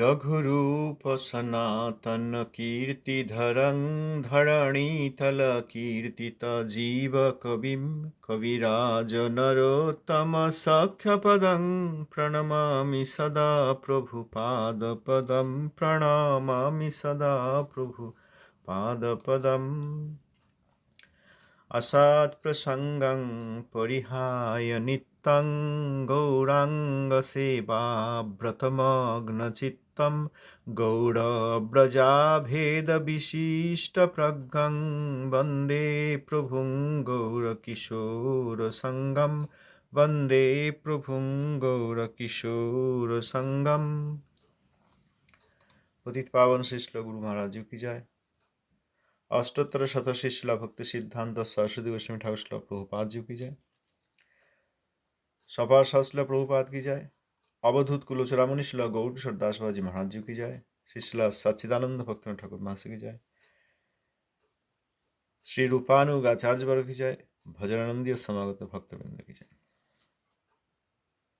रघुरूप सनातन कीर्तिधरं धरणीतलकीर्तितजीव कविं कविराजनरोत्तमसख्यपदं प्रणमामि सदा प्रभुपादपदं प्रणमामि सदा प्रभुपादपदम् असत्प्रसङ्गं परिहाय नित्यं তং गौराङ्गसेवाव्रतमग्नचित्तं गौरव्रजाभेदविशिष्टप्रज्ञं वन्दे प्रभुं गौरकिशोरसङ्गं वन्दे प्रभुं गौरकिशोरसङ्गम्। পতিত পাবন শিষ্ল গুরু মহারাজ কি যায় অষ্টোত্তর শত শিষ্লা ভক্তি সিদ্ধান্ত সরস্বতী গোস্বামী ঠাকুর শিল প্রভুপাদ কি যায় সপার সশিলা প্রভুপাদ কি যায়? অবধূত কুলোচরামণি শিলা গৌরকিশোর দাসবাজি মহারাজ কি যায়? শিশিলা সচ্চিদানন্দ ভক্ত ঠাকুর মাসি কি যায়? শ্রী রূপানুগ আচার্য বর্গ কি যায়? ভজনানন্দীয় সমাগত ভক্তবৃন্দ কি যায়?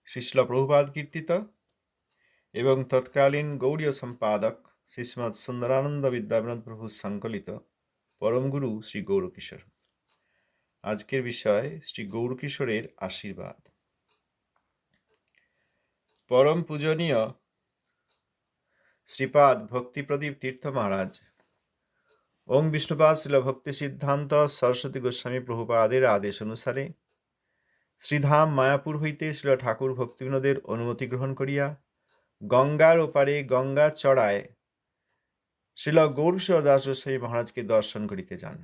শিশিলা প্রভুপাদ কীর্তিত এবং তৎকালীন গৌড়ীয় সম্পাদক শ্রীশ্রীমৎ সুন্দরানন্দ বিদ্যাবিনোদ প্রভু সংকলিত পরমগুরু শ্রী গৌরকিশোর। আজকের বিষয় শ্রী গৌরকিশোরের আশীর্বাদ। পরম পূজনীয় শ্রীপাদ ভক্তিপ্রদীপ তীর্থ মহারাজ। ওম বিষ্ণুপাদ শিল ভক্তি সিদ্ধান্ত সরস্বতী গোস্বামী প্রভুপাদের আদেশ অনুসারে শ্রীধাম মায়াপুর হইতে শিল ঠাকুর ভক্তিবিনোদের অনুমতি গ্রহণ করিয়া গঙ্গার ওপারে গঙ্গা চড়ায় শিল গৌরশ্বর দাস গোস্বামী মহারাজকে দর্শন করিতে যান।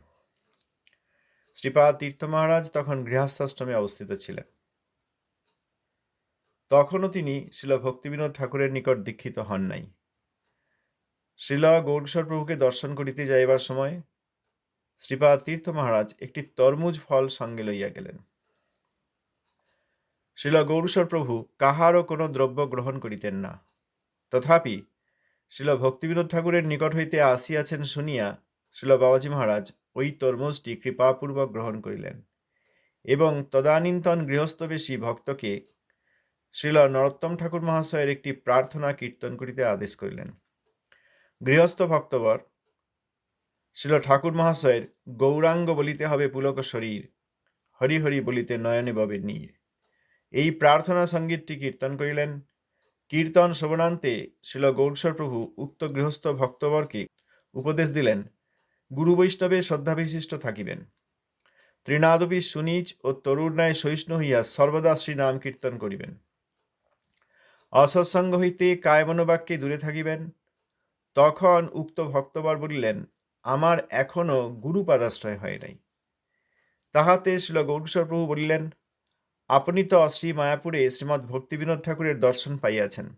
শ্রীপাদ তীর্থ মহারাজ তখন গৃহস্থাশ্রমে অবস্থিত ছিলেন। তখনও তিনি শিল ভক্তিবিনোদ ঠাকুরের নিকট দীক্ষিত হন নাই। শিল গৌরশ্বর প্রভুকে দর্শন করিতে যাইবার সময় শ্রীপা তীর্থ মহারাজ একটি তরমুজ ফল সঙ্গে লইয়া গেলেন। শিল গৌরশ্বর প্রভু কাহারও কোনো দ্রব্য গ্রহণ করিতেন না। তথাপি শিল ভক্তিবিনোদ ঠাকুরের নিকট হইতে আসিয়াছেন শুনিয়া শিল বাবাজী মহারাজ ওই তরমুজটি কৃপাপূর্বক গ্রহণ করিলেন এবং তদানীন্তন গৃহস্থবেশী ভক্তকে শ্রীল নরোত্তম ঠাকুর মহাশয়ের একটি প্রার্থনা কীর্তন করিতে আদেশ করিলেন। গৃহস্থ ভক্তবর শ্রীল ঠাকুর মহাশয়ের গৌরাঙ্গ বলিতে হবে পুলক শরীর, হরি হরি বলিতে নয়নে ববে নীর। এই প্রার্থনা সঙ্গীতটি কীর্তন করিলেন। কীর্তন শ্রবণান্তে শিল গৌরশ্বর প্রভু উক্ত গৃহস্থ ভক্তবরকে উপদেশ দিলেন, গুরু বৈষ্ণবের শ্রদ্ধাবিশিষ্ট থাকিবেন। ত্রিনাদবী সুনীচ ও তরুর ন্যায় সহিষ্ণু হইয়া সর্বদা শ্রী নাম কীর্তন করিবেন। অসৎসঙ্গ হইতে কায়মনোবাক্যে দূরে থাকিবেন। তখন উক্ত ভক্তবর বলিলেন, আমার এখনও গুরুপাদাশ্রয় হয় নাই। তাহাতে শিল গৌরশ্বর প্রভু বলিলেন, আপনি তো শ্রী মায়াপুরে শ্রীমৎ ভক্তিবিনোদ ঠাকুরের দর্শন পাইয়াছেন।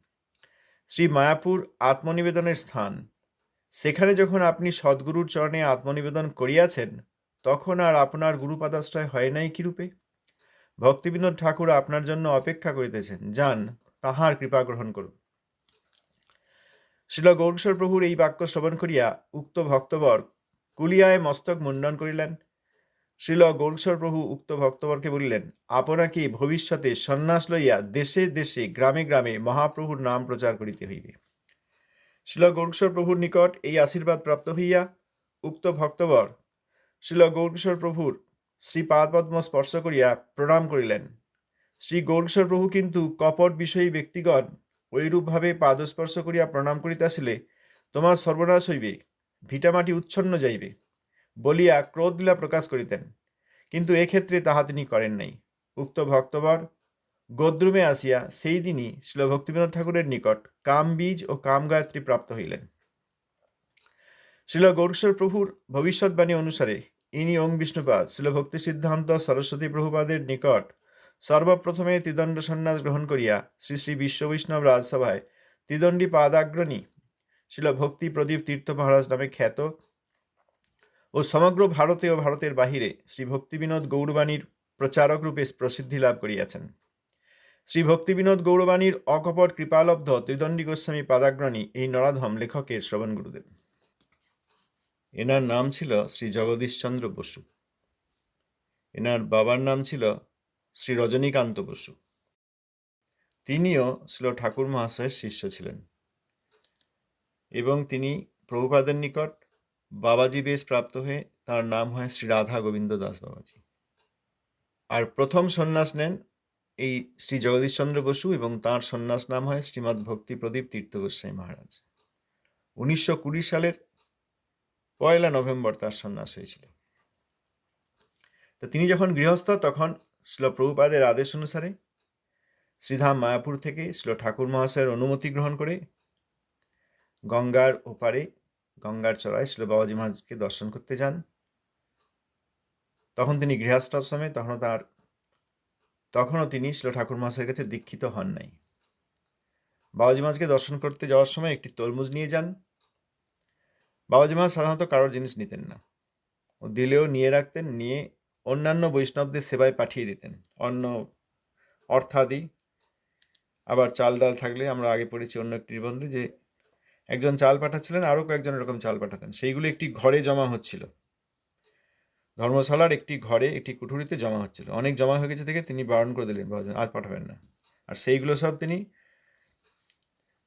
শ্রী মায়াপুর আত্মনিবেদনের স্থান। সেখানে যখন আপনি সদ্গুরুর চরণে আত্মনিবেদন করিয়াছেন, তখন আর আপনার গুরুপাদাশ্রয় হয় নাই কিরূপে? ভক্তিবিনোদ ঠাকুর আপনার জন্য অপেক্ষা করিতেছেন। যান তাহার কৃপা গ্রহণ করুন। শিল গৌরশ্বর প্রভুর এই বাক্য শ্রবণ করিয়া উক্ত ভক্তবর কুলিয়ায় মস্তক মুন্ডন করিলেন। শ্রীল গৌরশ্বর প্রভু উক্ত ভক্তবরকে বলিলেন, আপনাকে ভবিষ্যতে সন্ন্যাস লইয়া দেশে দেশে, গ্রামে গ্রামে মহাপ্রভুর নাম প্রচার করিতে হইবে। শিল গৌরশ্বর প্রভুর নিকট এই আশীর্বাদ প্রাপ্ত হইয়া উক্ত ভক্তবর শিল গৌরশ্বর প্রভুর শ্রী পাদপদ্ম স্পর্শ করিয়া প্রণাম করিলেন। শ্রী গৌরশ্বর প্রভু কিন্তু কপট বিষয়ী ব্যক্তিগণ ঐরূপভাবে পাদস্পর্শ করিয়া প্রণাম করিতে আসিলে তোমার সর্বনাশ হইবে, ভিটামাটি উচ্ছন্ন যাইবে বলিয়া ক্রোধলীলা প্রকাশ করিতেন। কিন্তু এক্ষেত্রে তাহা তিনি করেন নাই। উক্ত ভক্তবর গোদ্রুমে আসিয়া সেই দিনই শিল ভক্তিবিনোদ ঠাকুরের নিকট কামবীজ ও কামগায়ত্রী প্রাপ্ত হইলেন। শিল গৌরশ্বর প্রভুর ভবিষ্যৎবাণী অনুসারে ইনি ওং বিষ্ণুপাদ শিল ভক্তি সিদ্ধান্ত সরস্বতী প্রভুপাদের নিকট সর্বপ্রথমে ত্রিদণ্ড সন্ন্যাস গ্রহণ করিয়া শ্রী শ্রী বিশ্ব বৈষ্ণব রাজসভায় ত্রিদণ্ডী পাদাগ্রণী ছিল ভক্তি প্রদীপ তীর্থ মহারাজ নামে খ্যাত ও সমগ্র ভারতে ও ভারতের বাহিরে শ্রী ভক্তিবিনোদ গৌরবাণীর প্রচারক রূপে প্রসিদ্ধি লাভ করিয়াছেন। শ্রী ভক্তিবিনোদ গৌরবাণীর অকপট কৃপালব্ধ ত্রিদণ্ডী গোস্বামী পাদাগ্রণী এই নরাধম লেখকের শ্রবণ গুরুদেব। এনার নাম ছিল শ্রী জগদীশচন্দ্র বসু। এনার বাবার নাম ছিল শ্রী রজনীকান্ত বসু। তিনিও শ্রীল ঠাকুর মহাশয়ের শিষ্য ছিলেন। এবং তিনি প্রভুপাদের নিকট বাবাজি বেশ প্রাপ্ত হয়ে তার নাম হয় শ্রী রাধা গোবিন্দ দাস বাবাজি। আর প্রথম সন্ন্যাস নেন এই শ্রী জগদীশচন্দ্র বসু এবং তার সন্ন্যাস নাম হয় শ্রীমৎ ভক্তি প্রদীপ তীর্থ গোস্বাই মহারাজ। উনিশশো কুড়ি সালের পয়লা নভেম্বর তার সন্ন্যাস হয়েছিল তো তিনি যখন গৃহস্থ তখন শ্রীল প্রভুপাদের আদেশ অনুসারে শ্রীধাম মায়াপুর থেকে শ্রীল ঠাকুর মহাশয়ের অনুমতি গ্রহণ করে গঙ্গার ওপারে, গঙ্গার চড়ায় শ্রীল বাবাজি মহারাজকে দর্শন করতে যান। তখন তিনি গৃহস্থাশ্রমে তখনও তার, তখনও তিনি শ্রীল ঠাকুর মহাশয়ের কাছে দীক্ষিত হন নাই। বাবাজি মহাজকে দর্শন করতে যাওয়ার সময় একটি তরমুজ নিয়ে যান। বাবাজি মহাজ সাধারণত কারোর জিনিস নিতেন না। ও দিলেও নিয়ে রাখতেন, নিয়ে অন্যান্য বৈষ্ণবদের সেবায় পাঠিয়ে দিতেন। অন্য অর্থাদি, আবার চাল ডাল থাকলে আমরা আগে পড়েছি অন্য একটি নিবন্ধে যে একজন চাল পাঠাচ্ছিলেন, আরও কয়েকজন এরকম চাল পাঠাতেন। সেইগুলো একটি ঘরে জমা হচ্ছিল। ধর্মশালার একটি ঘরে, একটি কুঠুরিতে জমা হচ্ছিল। অনেক জমা হয়ে গেছে থেকে তিনি বারণ করে দিলেন আজ পাঠাবেন না। আর সেইগুলো সব তিনি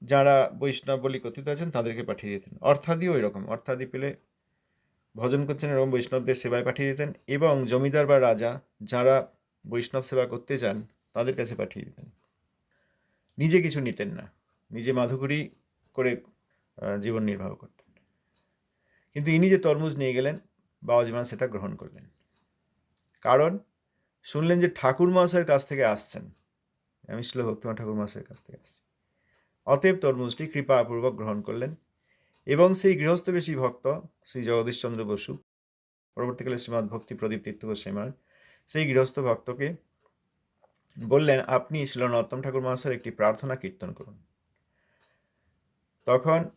যারা বৈষ্ণব বলি কথিত আছেন তাদেরকে পাঠিয়ে দিতেন। অর্থাদিও এরকম। অর্থাদি পেলে ভজন করছেন এরকম বৈষ্ণবদের সেবায় পাঠিয়ে দিতেন এবং জমিদার বা রাজা যারা বৈষ্ণব সেবা করতে চান তাদের কাছে পাঠিয়ে দিতেন। নিজে কিছু নিতেন না, নিজে মাধুকরী করে জীবন নির্বাহ করতেন। কিন্তু ইনি যে তরমুজ নিয়ে গেলেন, বাবাজি মা সেটা গ্রহণ করলেন। কারণ শুনলেন যে ঠাকুর মহাশয়ের কাছ থেকে আসছেন। আমি ছিল ভক্তিমা ঠাকুর মহাশয়ের কাছ থেকে আসছি। অতএব তরমুজটি কৃপাপূর্বক গ্রহণ করলেন। এবং সেই গৃহস্থবেশী ভক্ত, শ্রী জগদীশচন্দ্র বসু, পরবর্তীকালে শ্রীমৎ ভক্তি প্রদীপ তীর্থ গোস্বামী সেই গৃহস্থ ভক্তকে বললেন, আপনি শিল নত্তম ঠাকুর মহাশয়ের একটি প্রার্থনা কীর্তন করুন। তখন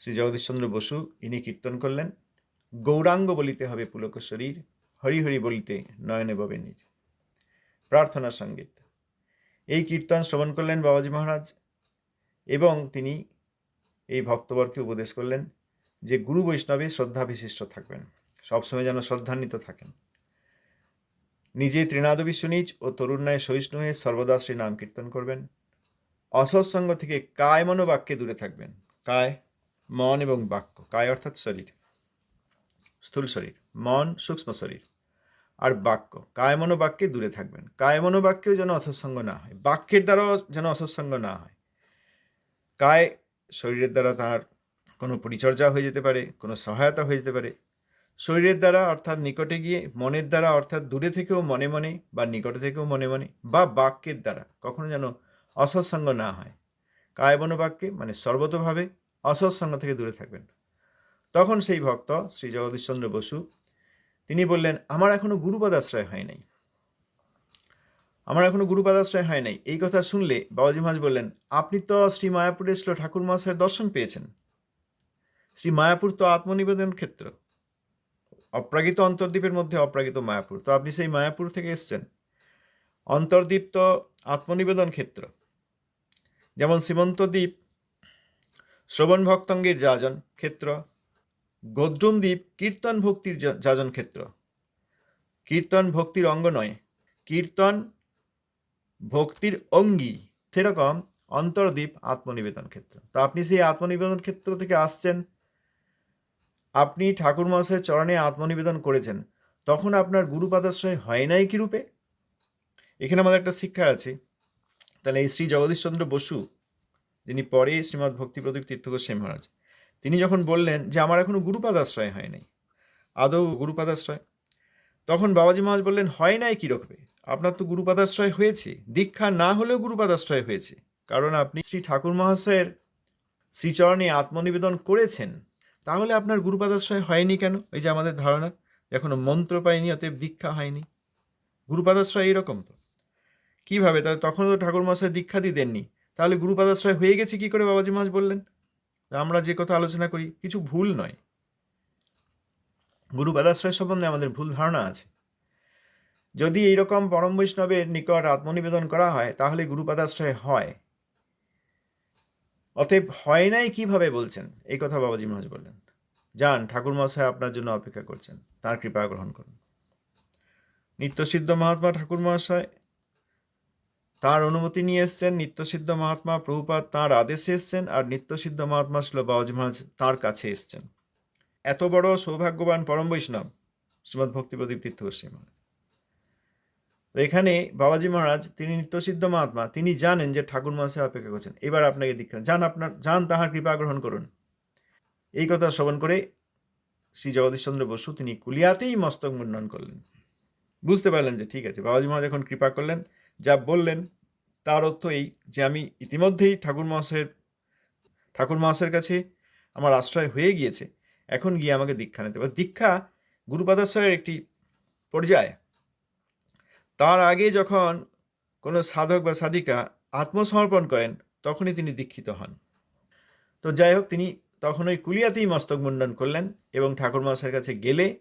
শ্রী জগদীশচন্দ্র বসু ইনি কীর্তন করলেন, গৌরাঙ্গ বলিতে হবে পুলক শরীর, হরি হরি বলিতে নয়নে ববেনীর প্রার্থনা সংগীত। এই কীর্তন শ্রবণ করলেন বাবাজি মহারাজ এবং তিনি এই ভক্তবরকে উপদেশ করলেন যে গুরু বৈষ্ণবে শ্রদ্ধা বিশিষ্ট থাকবেন, সবসময় যেন শ্রদ্ধান্বিত থাকেন। নিজে ত্রিনাদ বিশ্বনীচ ও তরুণায় সহিষ্ণু হয়ে সর্বদা শ্রী নাম কীর্তন করবেন। অসৎসঙ্গ থেকে কায় মনোবাক্যে দূরে থাকবেন। কায়, মন এবং বাক্য, কায় অর্থাৎ শরীর। স্থূল শরীর, মন সূক্ষ্ম শরীর। আর বাক্য, কায় মনোবাক্যে দূরে থাকবেন। কায় মনোবাক্যেও যেন অসৎসঙ্গ না হয়, বাক্যের দ্বারাও যেন অসৎসঙ্গ না হয়। কায় শরীরের দ্বারা তার কোনো পরিচর্যা হয়ে যেতে পারে, কোনো সহায়তা হয়ে যেতে পারে। শরীরের দ্বারা অর্থাৎ নিকটে গিয়ে মনের দ্বারা অর্থাৎ দূরে থেকেও মনে মনে বা নিকটে থেকেও মনে মনে বা বাক্যের দ্বারা কখনো যেন অসৎসঙ্গ না হয়। কায় মনোবাক্যে মানে সর্বতভাবে অসৎসঙ্গ থেকে দূরে থাকবেন। তখন সেই ভক্ত শ্রী জগদীশচন্দ্র বসু, তিনি বললেন, আমার এখনও গুরুপদাশ্রয় হয় নাই। আমার এখনও গুরুপদাশ্রয় হয় নাই। এই কথা শুনলে বাবাজি মহাজ বললেন, আপনি তো শ্রী মায়াপুরে ছিল, ঠাকুর মহাশয়ের দর্শন পেয়েছেন। শ্রী মায়াপুর তো আত্মনিবেদন ক্ষেত্র। অপ্রাকৃত অন্তর্দ্বীপের মধ্যে অপ্রাকৃত মায়াপুর। তো আপনি সেই মায়াপুর থেকে এসছেন। অন্তর্দ্বীপ তো আত্মনিবেদন ক্ষেত্র। যেমন সীমন্তদ্বীপ শ্রবণ ভক্তঙ্গের যাজন ক্ষেত্র, গোদ্রুম দ্বীপ, কীর্তন ভক্তির যাজন ক্ষেত্র। কীর্তন ভক্তির অঙ্গ নয়। কীর্তন ভক্তির অঙ্গী। সেরকম অন্তর্দ্বীপ আত্মনিবেদন ক্ষেত্র। তো আপনি সেই আত্মনিবেদন ক্ষেত্র থেকে আসছেন। আপনি ঠাকুর মহাশয়ের চরণে আত্মনিবেদন করেছেন। তখন আপনার গুরুপাদাশ্রয় হয় নাই কি রূপে? এখানে আমাদের একটা শিক্ষা আছে। তাহলে এই শ্রী জগদীশচন্দ্র বসু, যিনি পরে শ্রীমৎ ভক্তি প্রদীপ তীর্থ গোস্বামী মহারাজ, তিনি যখন বললেন যে আমার এখনও গুরুপাদাশ্রয় হয় নাই, আদৌ গুরুপাদাশ্রয়? তখন বাবাজি মহারাজ বললেন, হয় নাই কি রকমে আপনার তো গুরুপাদাশ্রয় হয়েছে। দীক্ষা না হলেও গুরুপাদাশ্রয় হয়েছে। কারণ আপনি শ্রী ঠাকুর মহাশয়ের শ্রীচরণে আত্মনিবেদন করেছেন। তাহলে আপনার গুরুপাদাশ্রয় হয়নি কেন? এই যে আমাদের ধারণা, এখনও মন্ত্র পায়নি, অতএব দীক্ষা হয়নি। গুরুপাদাশ্রয় এরকম তো। কীভাবে? তাহলে তখন তো ঠাকুর মহাশয় দীক্ষা দিয়ে দেননি। তাহলে গুরুপাদাশ্রয় হয়ে গেছে কি করে বাবাজি মহাজ বললেন? আমরা যে কথা আলোচনা করি, কিছু ভুল নয়। গুরুপাদাশ্রয় সম্বন্ধে আমাদের ভুল ধারণা আছে। যদি এইরকম পরম বৈষ্ণবের নিকট আত্মনিবেদন করা হয়, তাহলে গুরুপাদাশ্রয় হয়। অতএব হয় নাই কীভাবে বলছেন? এই কথা বাবাজি মহাজ বললেন। যান ঠাকুর মহাশয় আপনার জন্য অপেক্ষা করছেন। তার কৃপা গ্রহণ করুন। নিত্যসিদ্ধ মহাত্মা ঠাকুর মহাশয় তার অনুমতি নিয়ে এসছেন। নিত্যসিদ্ধ মহাত্মা প্রভুপাদ তাঁর আদেশে এসছেন আর নিত্যসিদ্ধ মহাত্মা ছিল বাবাজি মহারাজ তাঁর কাছে এসছেন। এত বড় সৌভাগ্যবান পরম বৈষ্ণব। শ্রীমৎ ভক্তি প্রদীপ তীর্থ গোস্বামী মহারাজ। এখানে বাবাজি মহারাজ, তিনি নিত্যসিদ্ধ মহাত্মা, তিনি জানেন যে ঠাকুর মহাশয় অপেক্ষা করছেন। এবার আপনাকে দীক্ষা, যান আপনার, যান তাহার কৃপা গ্রহণ করুন। এই কথা শ্রবণ করে শ্রী জগদীশচন্দ্র বসু তিনি কুলিয়াতেই মস্তক মুন্ডন করলেন। বুঝতে পারলেন যে ঠিক আছে, বাবাজি মহারাজ এখন কৃপা করলেন, যা বললেন তার অর্থ এই যে আমি ইতিমধ্যেই ঠাকুর মহাশয়ের ঠাকুর মহাশয়ের কাছে আমার আশ্রয় হয়ে গিয়েছে, এখন গিয়ে আমাকে দীক্ষা নিতে হবে। দীক্ষা গুরুপাদাশ্রয়ের একটি পর্যায়। তার আগে যখন কোনো সাধক বা সাধিকা আত্মসমর্পণ করেন, তখনই তিনি দীক্ষিত হন। তো যাই হোক, তিনি তখন ওই কুলিয়াতেই মস্তক মুন্ডন করলেন এবং ঠাকুর মহাশয়ের কাছে গেলে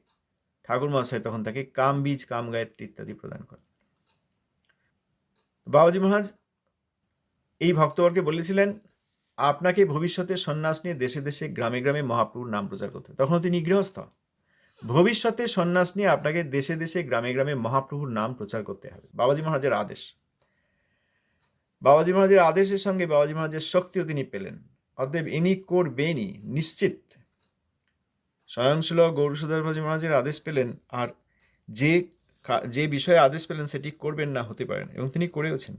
ঠাকুর মহাশয় তখন তাকে কাম বীজ, কাম গায়ত্রী ইত্যাদি প্রদান করেন। বাবাজি মহারাজ এই ভক্তবরকে বলেছিলেন, আপনাকে ভবিষ্যতে সন্ন্যাস নিয়ে দেশে দেশে, গ্রামে গ্রামে মহাপ্রভুর নাম প্রচার করতে হবে। তখনও তিনি গৃহস্থ। ভবিষ্যতে সন্ন্যাস নিয়ে আপনাকে দেশে দেশে, গ্রামে গ্রামে মহাপ্রভুর নাম প্রচার করতে হবে। বাবাজি মহারাজের আদেশ। বাবাজি মহারাজের আদেশের সঙ্গে বাবাজি মহারাজের শক্তিও তিনি পেলেন। অতএব ইনি করবেনই, নিশ্চিত। গৌরসুদার বাজি মহারাজের আদেশ পেলেন আর যে যে বিষয়ে আদেশ পেলেন সেটি করবেন না, হতে পারেন এবং তিনি করেওছেন।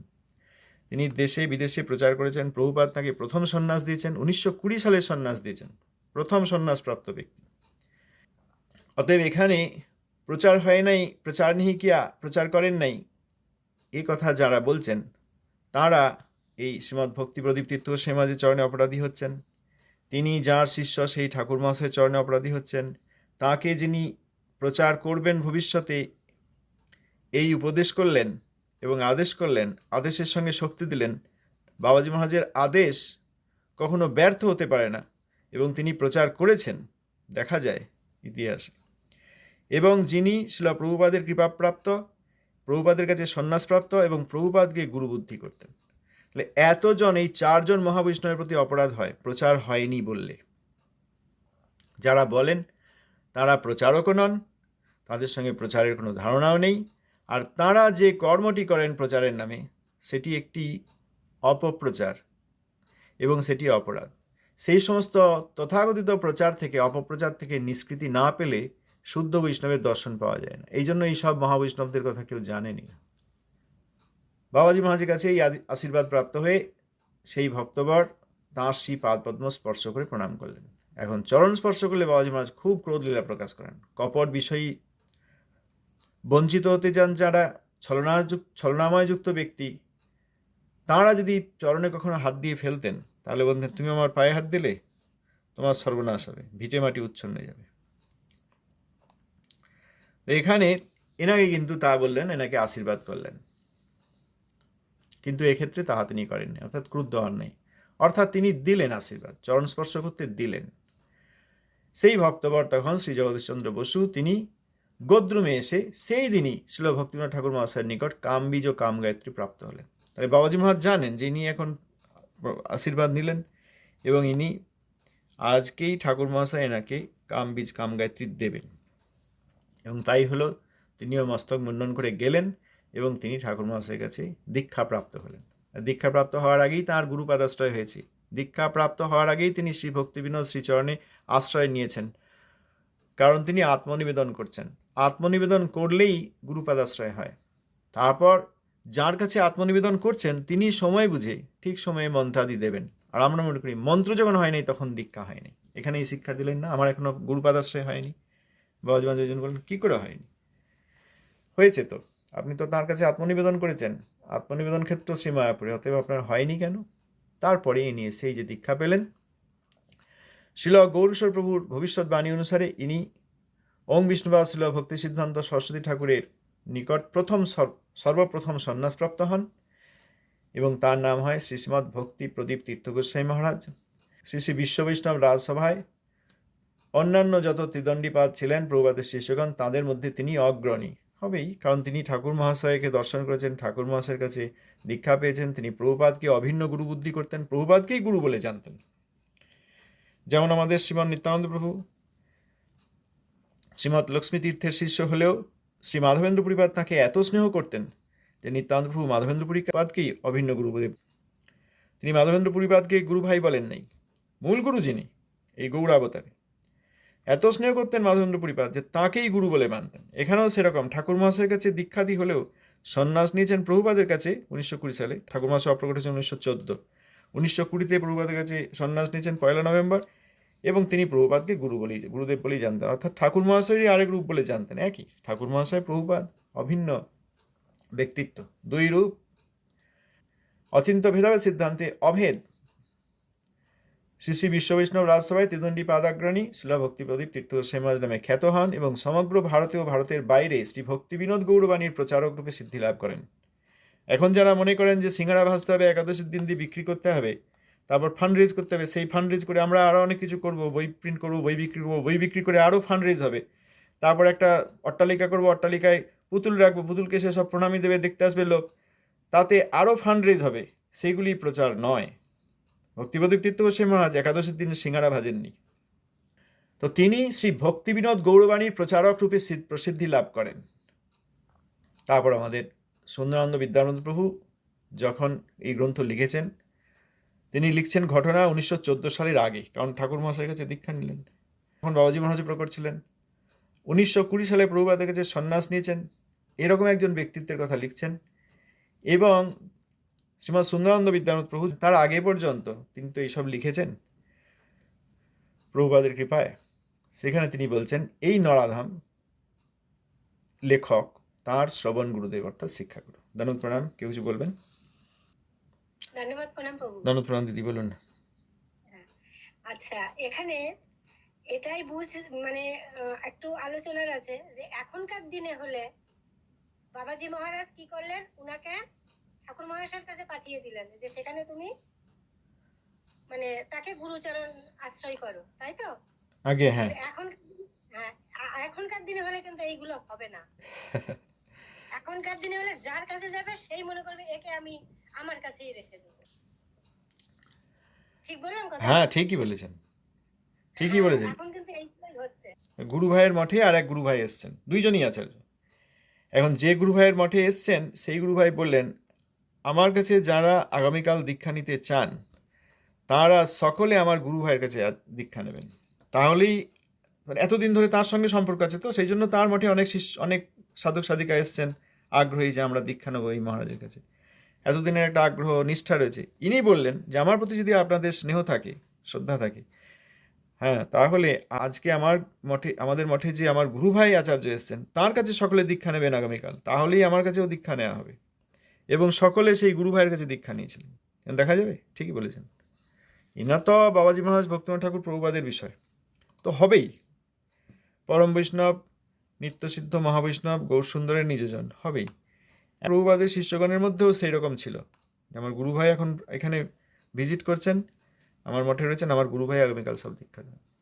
তিনি দেশে বিদেশে প্রচার করেছেন। প্রভুপাদ তাকে প্রথম সন্ন্যাস দিয়েছেন। উনিশশো কুড়ি সালে সন্ন্যাস দিয়েছেন। প্রথম সন্ন্যাস প্রাপ্ত ব্যক্তি। অতএব এখানে প্রচার হয় নাই, প্রচার নিহিকিয়া প্রচার করেন নাই। এই কথা যারা বলছেন, তারা এই শ্রীমৎ ভক্তি প্রদীপ তীর্থ সমাজের চরণে অপরাধী হচ্ছেন। তিনি যার শিষ্য, সেই ঠাকুর মহাশয়ের চরণে অপরাধী হচ্ছেন। তাকে যিনি প্রচার করবেন ভবিষ্যতে, এই উপদেশ করলেন এবং আদেশ করলেন, আদেশের সঙ্গে শক্তি দিলেন, বাবাজি মহারাজের আদেশ কখনো ব্যর্থ হতে পারে না এবং তিনি প্রচার করেছেন। দেখা যায় ইতিহাসে। এবং যিনি শিলা প্রভুপাদের কৃপাপ্রাপ্ত, প্রভুপাদের কাছে সন্ন্যাসপ্রাপ্ত এবং প্রভুপাদকে গুরুবুদ্ধি করতেন। তাহলে এতজন, এই চারজন মহাবৈষ্ণবের প্রতি অপরাধ হয়, প্রচার হয়নি বললে। যারা বলেন, তারা প্রচারকও নন, তাদের সঙ্গে প্রচারের কোনো ধারণাও নেই, আর তারা যে কর্মটি করেন প্রচারের নামে, সেটি একটি অপপ্রচার এবং সেটি অপরাধ। সেই সমস্ত তথাকথিত প্রচার থেকে, অপপ্রচার থেকে নিষ্কৃতি না পেলে শুদ্ধ বৈষ্ণবের দর্শন পাওয়া যায় না। এই জন্য এই সব মহাবৈষ্ণবদের কথা কেউ জানেনি। বাবাজি মহারাজের কাছে এই আশীর্বাদ প্রাপ্ত হয়ে সেই ভক্তবর তাঁর শ্রী পাদপদ্ম স্পর্শ করে প্রণাম করলেন। এখন চরণ স্পর্শ করলে বাবাজি মহারাজ খুব ক্রোধ লীলা প্রকাশ করেন। কপট বিষয়ী বঞ্চিত হতে চান যারা ছলনা ছলনাময় যুক্ত ব্যক্তি, তাঁরা যদি চরণে কখনো হাত দিয়ে ফেলতেন, তাহলে বলতেন, তুমি আমার পায়ে হাত দিলে তোমার সর্বনাশ হবে, ভিটে মাটি উচ্ছন্নে যাবে। তো এখানে এনাকে কিন্তু তা বললেন, এনাকে আশীর্বাদ করলেন। কিন্তু এক্ষেত্রে তাহা তিনি করেননি, অর্থাৎ ক্রুদ্ধ হন নাই। অর্থাৎ তিনি দিলেন আশীর্বাদ, চরণ স্পর্শ করতে দিলেন। সেই ভক্তবর তখন শ্রী জগদীশচন্দ্র বসু, তিনি গোদ্রুমে এসে সেই দিনই শিল ভক্তিনাথ ঠাকুর মহাশয়ের নিকট কামবীজ ও কাম গায়ত্রী প্রাপ্ত হলেন। তাহলে বাবাজি মহারাজ জানেন যে ইনি এখন আশীর্বাদ নিলেন এবং ইনি আজকেই ঠাকুর মহাশয় এনাকে কামবীজ কাম গায়ত্রী দেবেন। এবং তাই হলো তিনিও মস্তক মুন্ডন করে গেলেন এবং তিনি ঠাকুর মহাশয়ের কাছে দীক্ষা প্রাপ্ত হলেন। আর দীক্ষা প্রাপ্ত হওয়ার আগেই তাঁর গুরুপাদাশ্রয় হয়েছে। দীক্ষা প্রাপ্ত হওয়ার আগেই তিনি শ্রী ভক্তিবিনোদ শ্রীচরণে আশ্রয় নিয়েছেন। কারণ তিনি আত্মনিবেদন করছেন। আত্মনিবেদন করলেই গুরুপাদাশ্রয় হয়। তারপর যার কাছে আত্মনিবেদন করছেন, তিনি সময় বুঝে ঠিক সময়ে মন্ত্রাদি দেবেন। আর আমরা মনে করি, মন্ত্র যখন হয়নি তখন দীক্ষা হয়নি এখানেই শিক্ষা দিলেন না, আমার এখনও গুরুপাদাশ্রয় হয়নি। বাবাজমান যোজন বলেন কী করে হয়নি? হয়েছে তো। আপনি তো তার কাছে আত্মনিবেদন করেছেন। আত্মনিবেদন ক্ষেত্র শ্রী মায়াপুরে অতএব আপনার হয়নি কেন? তারপরে ইনি সেই যে দীক্ষা পেলেন, শিল গৌরেশ্বর প্রভুর ভবিষ্যৎবাণী অনুসারে ইনি ওং বিষ্ণুবা শিল ভক্তি সিদ্ধান্ত সরস্বতী ঠাকুরের নিকট প্রথম সর- সর্বপ্রথম সন্ন্যাসপ্রাপ্ত হন এবং তার নাম হয় শ্রী শ্রীমৎ ভক্তি প্রদীপ তীর্থ গোস্বামী মহারাজ। শ্রী শ্রী বিশ্ব বৈষ্ণব রাজসভায় অন্যান্য যত ত্রিদণ্ডীপাদ ছিলেন প্রভুপাদের শিষ্যগণ, তাদের মধ্যে তিনি অগ্রণী হবেই। কারণ তিনি ঠাকুর মহাশয়কে দর্শন করেছেন, ঠাকুর মহাশয়ের কাছে দীক্ষা পেয়েছেন, তিনি প্রভুপাদকে অভিন্ন গুরু বুদ্ধি করতেন, প্রভুপাদকেই গুরু বলে জানতেন। যেমন আমাদের শ্রীমান নিত্যানন্দ প্রভু, শ্রীমৎ লক্ষ্মী তীর্থের শিষ্য হলেও শ্রী মাধবেন্দ্র পরিবার তাকে এত স্নেহ করতেন যে নিত্যানন্দ প্রভু মাধবেন্দ্র পুরীপাদকেই অভিন্ন গুরু বলে তিনি মাধবেন্দ্র পুরীপাদকে গুরু ভাই বলেন নাই। মূল গুরু যিনি, এই গৌরাবতারে এত স্নেহ করতেন মাধবেন্দ্র পুরীপাদ যে তাকেই গুরু বলে মানতেন। এখানেও সেরকম ঠাকুর মহাশয়ের কাছে দীক্ষাদি হলেও সন্ন্যাস নিয়েছেন প্রভুপাদের কাছে উনিশশো কুড়ি সালে। ঠাকুর মহাশয় অপ্রকট হয়েছেন উনিশশো চোদ্দ। উনিশশো কুড়িতে প্রভুপাদের কাছে সন্ন্যাস নিয়েছেন পয়লা নভেম্বর এবং তিনি প্রভুপাদকে গুরু বলেই গুরুদেব বলেই জানতেন। অর্থাৎ ঠাকুর মহাশয়েরই আরেক রূপ বলে জানতেন। একই ঠাকুর মহাশয় প্রভুপাদ, অভিন্ন ব্যক্তিত্ব। দুই রূপ। অচিন্ত ভেদাভেদ সিদ্ধান্তে অভেদ। শ্রী শ্রী বিশ্ব বৈষ্ণব রাজসভায় ত্রিদণ্ডী পাদাগ্রণী শিলা ভক্তি প্রদীপ তীর্থ সেমরাজ নামে খ্যাত হন এবং সমগ্র ভারতে ও ভারতের বাইরে শ্রী ভক্তি বিনোদ গৌরবাণীর প্রচারক রূপে সিদ্ধি লাভ করেন। এখন যারা মনে করেন যে সিঙ্গারা ভাজতে হবে, একাদশীর দিন দিয়ে বিক্রি করতে হবে, তারপর ফান্ড রেজ করতে হবে, সেই ফান্ড রেজ করে আমরা আরও অনেক কিছু করব, বই প্রিন্ট করব, বই বিক্রি করব, বই বিক্রি করে আরও ফান্ড রেজ হবে। তারপর একটা অট্টালিকা করব, অট্টালিকায় পুতুল রাখব, পুতুলকে সে সব প্রণামী দেবে, দেখতে আসবে লোক। তাতে আরও ফান্ড রেজ হবে সেইগুলি প্রচার নয়। ভক্তিপ্রদীপ তীর্থ গোস্বামী মহারাজ একাদশীর দিনে সিঙ্গারা ভাজেননি। তো তিনি শ্রী ভক্তি বিনোদ গৌরবাণীর প্রচারক রূপে প্রসিদ্ধি লাভ করেন। তারপর আমাদের সুন্দরানন্দ বিদ্যানন্দ প্রভু যখন এই গ্রন্থ লিখেছেন, তিনি লিখছেন ঘটনা উনিশশো চোদ্দ সালের আগে, কারণ ঠাকুর মহাশয়ের কাছে দীক্ষা নিলেন। তখন বাবাজি মহারাজ প্রকট ছিলেন। উনিশশো কুড়ি সালে প্রভুপাদের কাছে সন্ন্যাস নিয়েছেন। এরকম একজন ব্যক্তিত্বের কথা লিখছেন। এবং শ্রীমৎ সুন্দরানন্দ বিদ্যানন্দ প্রভু তার আগে পর্যন্ত তিনি তো এইসব লিখেছেন। প্রভুপাদের কৃপায় সেখানে তিনি বলছেন এই নরাধাম লেখক তার শ্রবণ গুরুদেব অর্থাৎ শিক্ষাগুরু। দানব প্রণাম কেউ কিছু বলবেন? ধন্যবাদ প্রণাম প্রভু। দানব প্রণাম দিদি বলুন। আচ্ছা এখানে এটাই বুঝ মানে একটু আলোচনার আছে যে এখনকার দিনে হলে বাবাজি মহারাজ কি করলেন? উনাকে ঠাকুর মহাশয়ের কাছে পাঠিয়ে দিলেন যে সেখানে তুমি মানে তাকে গুরুচরণ আশ্রয় করো তাই তো? আগে হ্যাঁ। এখন হ্যাঁ এখনকার দিনে হলে কিন্তু এইগুলো হবে না। এখনকার দিনে হলে যার কাছে যাবে সেই মনে করবে একে আমি আমার কাছেই রেখে দেবো। ঠিক বললাম কথা? হ্যাঁ ঠিকই বলেছেন। ঠিকই বলেছেন। এখন কিন্তু এইটাই হচ্ছে। গুরু ভাইয়ের মঠে আর এক গুরু ভাই এসছেন। দুইজনই আচার্য এখন যে গুরু ভাইয়ের মঠে এসছেন সেই গুরু ভাই বললেন আমার কাছে যারা আগামীকাল দীক্ষা নিতে চান, তারা সকলে আমার গুরু ভাইয়ের কাছে দীক্ষা নেবেন। তাহলেই মানে এতদিন ধরে তার সঙ্গে সম্পর্ক আছে তো, সেই জন্য তার মঠে অনেক অনেক সাধক সাধিকা এসছেন আগ্রহী যে আমরা দীক্ষা নেব এই মহারাজের কাছে। এতদিনের একটা আগ্রহ, নিষ্ঠা রয়েছে। ইনি বললেন যে, আমার প্রতি যদি আপনাদের স্নেহ থাকে, শ্রদ্ধা থাকে হ্যাঁ তাহলে আজকে আমার মঠে, আমাদের মঠে যে আমার গুরু ভাই আচার্য এসছেন, তার কাছে সকলে দীক্ষা নেবেন আগামীকাল। তাহলেই আমার কাছেও দীক্ষা নেওয়া হবে। এবং সকলে সেই গুরু ভাইয়ের কাছে দীক্ষা নিয়েছিলেন। দেখা যাবে? ঠিকই বলেছেন। ইনা তো বাবাজি মহারাজ ভক্তিনাথ ঠাকুর প্রভুপাদের বিষয়। তো হবেই। পরম বৈষ্ণব, নিত্যসিদ্ধ মহাবৈষ্ণব গৌরসুন্দরের নিজজন, হবেই। প্রভুপাদের শিষ্যগণের মধ্যেও সেই রকম ছিল। আমার গুরু ভাই এখন এখানে ভিজিট করছেন। আমার মঠে রয়েছেন। আমার গুরু ভাই আগামীকাল সব দীক্ষা দেবেন।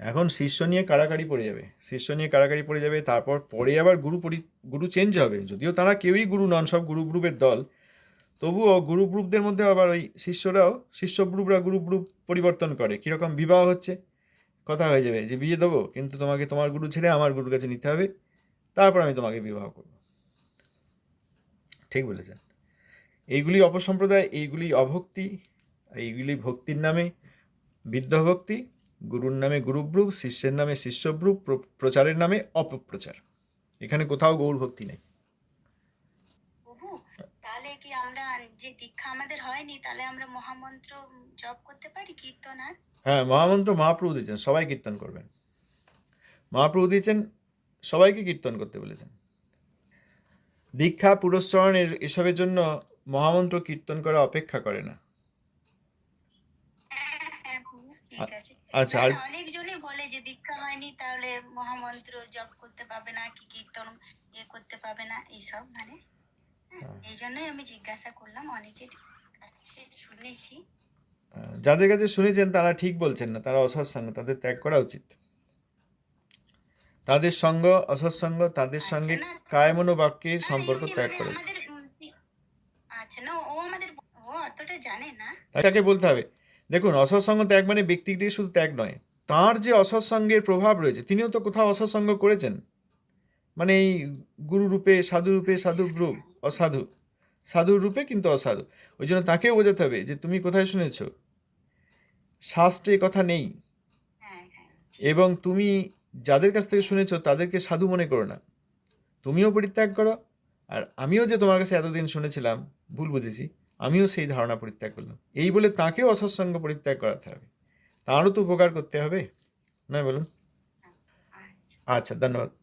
এখন শিষ্য নিয়ে কাড়াকাড়ি পড়ে যাবে। শিষ্য নিয়ে কাড়াকাড়ি পড়ে যাবে, তারপর পরে আবার গুরু পরি, গুরু চেঞ্জ হবে। যদিও তারা কেউই গুরু নন, সব গুরু গ্রুপের দল। তবুও গুরু গ্রুপদের মধ্যে আবার ওই শিষ্যরাও, শিষ্য গ্রুপরা গ্রুপ গ্রুপ পরিবর্তন করে। কীরকম বিবাহ হচ্ছে, কথা হয়ে যাবে, যে বিয়ে দেবো, কিন্তু তোমাকে তোমার গুরু ছেড়ে আমার গুরুর কাছে নিতে হবে, তারপর আমি তোমাকে বিবাহ করব। ঠিক বলেছেন। এইগুলি অপসম্প্রদায়, এইগুলি অভক্তি, এইগুলি ভক্তির নামে বিদ্যাভক্তি গুরুর নামে গুরুব্রুপ শিষ্যের নামে শিষ্যব্রুপ প্র- প্রচারের নামে অপপ্রচার। এখানে কোথাও গৌর ভক্তি নেই। তাহলে কি আমরা যে দীক্ষা আমাদের হয়নি তাহলে আমরা মহামন্ত্র জপ করতে পারি কীর্তন আর? হ্যাঁ মহামন্ত্র মহাপ্রভু দিয়েছেন সবাই কীর্তন করবেন। মহাপ্রভু দিয়েছেন সবাইকে কীর্তন করতে বলেছেন। দীক্ষা পুরস্চরণ এসবের জন্য মহামন্ত্র কীর্তন করা অপেক্ষা করে না হ্যাঁ হ্যাঁ প্রভু ঠিক আছে আচ্ছা আর না, অনেকজনই বলে যে দীক্ষা হয়নি তাহলে মহামন্ত্র জপ করতে পাবে না কি কীর্তন ইয়ে করতে পাবে না এইসব মানে হ্যাঁ, হ্যাঁ। এই জন্যই আমি জিজ্ঞাসা করলাম অনেকের কাছে শুনেছি। যাদের কাছে শুনেছেন তারা ঠিক বলছেন না তারা অসৎসঙ্গ তাদের ত্যাগ করা উচিত। তাদের সঙ্গ অসৎসঙ্গ তাদের সঙ্গে আচ্ছা, না, কায়মনো বাক্যে সম্পর্ক ত্যাগ মানে করা উচিত। আচ্ছা না ও আমাদের ও অতটা জানে না। তাকে বলতে হবে দেখুন অসৎসঙ্গ ত্যাগ মানে ব্যক্তিটি শুধু ত্যাগ নয় তার যে অসৎসঙ্গের প্রভাব রয়েছে তিনিও তো কোথাও অসৎসঙ্গ করেছেন। মানে এই গুরুরূপে সাধুরূপে সাধু রূপে সাধু রূপ অসাধু। সাধুর রূপে কিন্তু অসাধু। ওই জন্য তাকেও বোঝাতে হবে যে তুমি কোথায় শুনেছ? শাস্ত্রে কথা নেই। হ্যাঁ হ্যাঁ এবং তুমি যাদের কাছ থেকে শুনেছ তাদেরকে সাধু মনে করো না। তুমিও পরিত্যাগ করো। আর আমিও যে তোমার কাছে এতদিন শুনেছিলাম ভুল বুঝেছি। আমিও সেই ধারণা পরিত্যাগ করলাম। এই বলে তাকেও অসৎসঙ্গ পরিত্যাগ করাতে হবে। তাঁরও তো উপকার করতে হবে। না বলুন? আচ্ছা। আচ্ছা ধন্যবাদ।